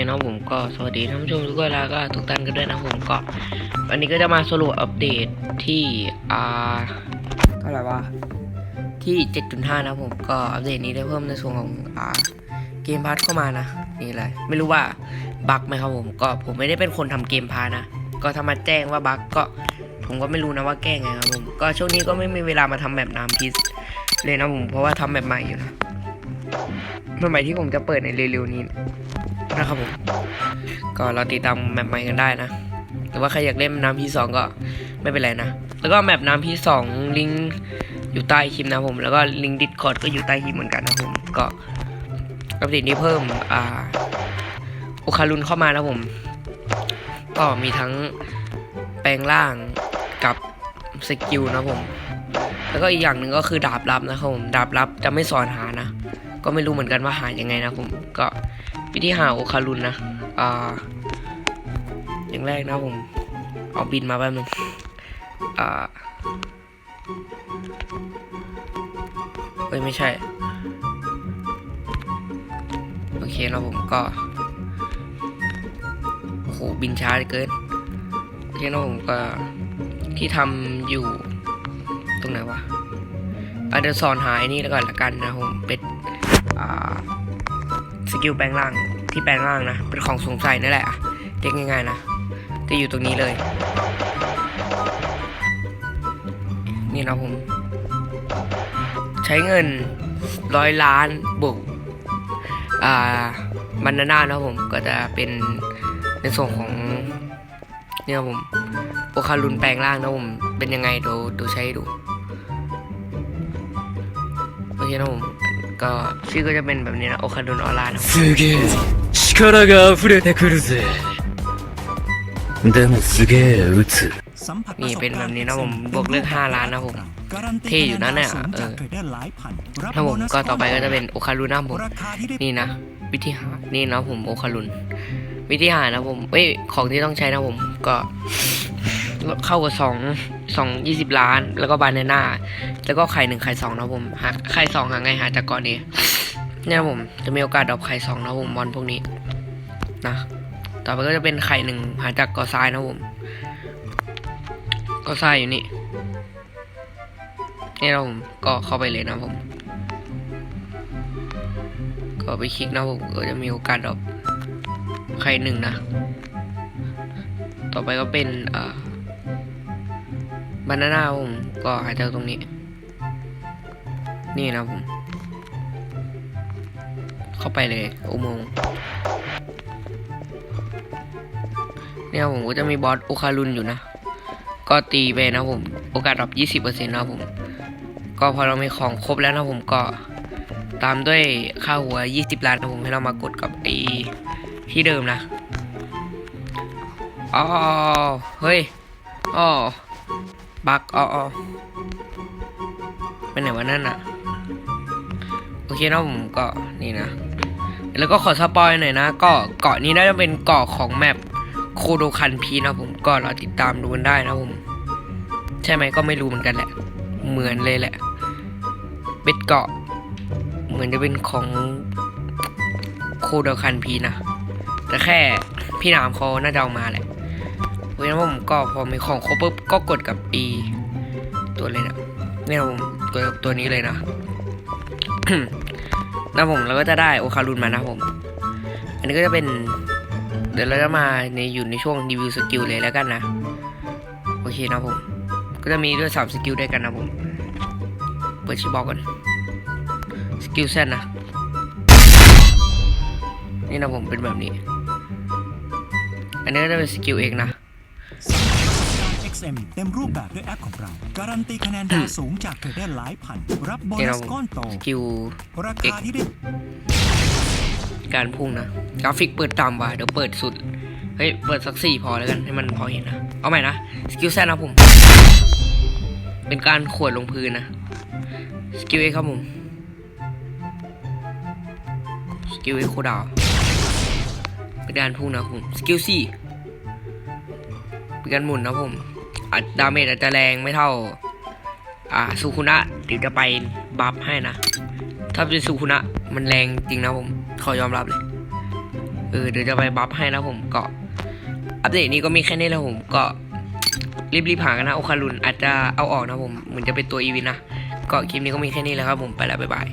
นะผมก็สวัสดีท่านผู้ชมทุกคนแล้วก็ทุกท่านกันด้วยนะผมก็ วันนี้ก็จะมาสรุปอัปเดตที่อ่าเท่าไหร่วะที่ 7.5 นะผมก็อัปเดตนี้ได้เพิ่มในส่วนของอ่าเกมพาร์ทเข้ามานะนี่อะไรไม่รู้ว่าบั๊กไหมครับผมก็ผมไม่ได้เป็นคนทำเกมพาร์ทนะก็ถ้ามาแจ้งว่าบั๊กก็ผมก็ไม่รู้นะว่าแก้ไงครับผมก็ช่วงนี้ก็ไม่มีเวลามาทำแบบน้ำพิษเลยนะผมเพราะว่าทำแบบใหม่อยู่นะแบบใหม่ที่ผมจะเปิดในเร็วๆนี้ นะครับผม ก็เราติดตามแมปใหม่กันได้นะ หรือว่าใครอยากเล่นน้ำพีสองก็ไม่เป็นไรนะ แล้วก็แมปน้ำพีสองลิงก์อยู่ใต้คลิปนะผม แล้วก็ลิงก์ดิสคอร์ดก็อยู่ใต้คลิปเหมือนกันนะผม ก็อัปเดตนี้เพิ่ม อ่าโอคารุนเข้ามานะผม ก็มีทั้งแปลงร่างกับสกิลนะผม แล้วก็อีกอย่างหนึ่งก็คือดาบลับนะครับผม ดาบลับจะไม่สอนหานะ ก็ไม่รู้เหมือนกันว่าหายังไงนะผม ก็ วิธีหาโอคารุนนะ อ่า อย่างแรกนะผม เอาบินมาแป๊บนึง อ่าเฮ้ยไม่ใช่ โอเคนะผมก็ โอ้โห บินช้าเกิน โอเคนะผมก็ที่ทำอยู่ ตรงไหนวะอาจจะสอนหายนี่แล้วก่อนละกันนะผมเป็น อ่า สกิลแปลงร่างที่แปลงร่างนะ เป็นของสงสัยนั่นแหละอะเรียกง่ายๆนะจะอยู่ตรงนี้เลย นี่นะผม ใช้เงินร้อยล้านบวกอ่าบานาน่านะผมก็จะเป็นในส่วนของเนี่ยครับผมโอคารุนแปลงร่างนะผมเป็นยังไงดูดูใช้ดูโอเคนะผม ก็ชื่อก็จะเป็นแบบนี้นะโอคารุนออร่านะ すげえ力が溢れてくるぜでもすげえ撃つ สัมผัส นี่เป็นแบบนี้นะผม ประส บวกเลือก5ล้านนะผม การันตี เท่อยู่นะเนี่ย คะแสูงจาก เออ เทรดเดอร์หลายพันรับ ถ้าผม โบนัส ก็ต่อไปก็จะเป็นโอคารุนะผม ราคาที่ได้ นี่นะ วิธีหา นี่นะผมโอคารุน วิธีหานะผม เอ้ย ของที่ต้องใช้นะผม ก็ เข้ากับสองสองยี่สิบล้าน แล้วก็บานาน่าแล้วก็ไข่หนึ่งไข่สองนะผมหาไข่สองหาไงหาจากก่อนนี้เนี่ยผมจะมีโอกาสดรอปไข่สองนะผมบอลพวกนี้นะต่อไปก็จะเป็นไข่หนึ่งหาจากกาะทรายนะผมกาะทรายอยู่นี่นี่นะผมก็เข้าไปเลยนะผม ก็ไปคลิกนะผมก็จะมีโอกาสดรอปไข่หนึ่งนะ ต่อไปก็เป็นเอ่อ บานาน่าผมก็หายเจาตรงนี้ นี่นะผม เข้าไปเลย อุโมงค์เนี่ยผมก็จะมีบอสโอคารุนอยู่นะ ก็ตีไปนะผม โอกาสดรอปยี่สิบเปอร์เซ็นต์นะผม ก็พอเรามีของครบแล้วนะผมก็ตามด้วยค่าหัว 20 ล้านนะผมให้เรามากดกับไอ้ที่เดิมนะอ๋อเฮ้ยอ๋อ บักอ๋อไปไหนวะนั่นอะโอเคนะผมก็นี่นะ แล้วก็ขอสปอยหน่อยนะ ก็เกาะนี้น่าจะเป็นเกาะของแมปโคโดคันพีนะผมก็เราติดตามดูกันได้นะผม ใช่ไหมก็ไม่รู้เหมือนกันแหละ เหมือนเลยแหละ เป็นเกาะ เหมือนจะเป็นของโคโดคันพีนะ แต่แค่พี่นามเขาน่าจะเอามาแหละ เพราะฉะนั้นผมก็พอมีของครบปุ๊บก็กดกับ E ตัวเลยนะเนี่ยผมกดกับตัวนี้เลยนะนะผมเราก็จะได้โอคารุนมานะผม อันนี้ก็จะเป็น เดี๋ยวเราจะมาในอยู่ในช่วงรีวิวสกิลเลยแล้วกันนะ โอเคนะผม ก็จะมีด้วยสามสกิลด้วยกันนะผม เปิดชิบอกก่อนสกิลเซนนะ นี่นะผมเป็นแบบนี้ อันนี้ก็จะเป็นสกิลเองนะ XM เต็มรูปแบบด้วยแอปของเรา การันตีคะแนนดาวสูงจากเทรดเดอร์หลายพัน รับโบนี่นันะสผมก้อนโตสกิลราคาที่ได้การพุ่งนะ กราฟิกเปิดต่ำว่ะเดี๋ยวเปิดสุด เฮ้ย เปิดสักสี่พอแล้วกัน ให้มันพอเห็นนะ เอาใหม่นะ สกิลแซนนะผม เป็นการขวดลงพื้นนะ สกิลเอครับผม สกิลเอโคดาว เป็นการพุ่งนะผม สกิลสี่ เป็นหมุนนะผมอาจดาเมจอาจจะแรงไม่เท่า อ่าสุคุนะเดี๋ยวจะไปบัฟให้นะ ถ้าเป็นสุคุนะมันแรงจริงนะผมขอยอมรับเลย เออเดี๋ยวจะไปบัฟให้นะผมก็อัปเดตนี้ก็มีแค่นี้แล้วผมก็รีบๆหากันนะโอคารุนอาจจะเอาออกนะผมเหมือนจะเป็นตัวอีวินนะก็คลิปนี้ก็มีแค่นี้แล้วครับผมไปแล้วบ๊ายบาย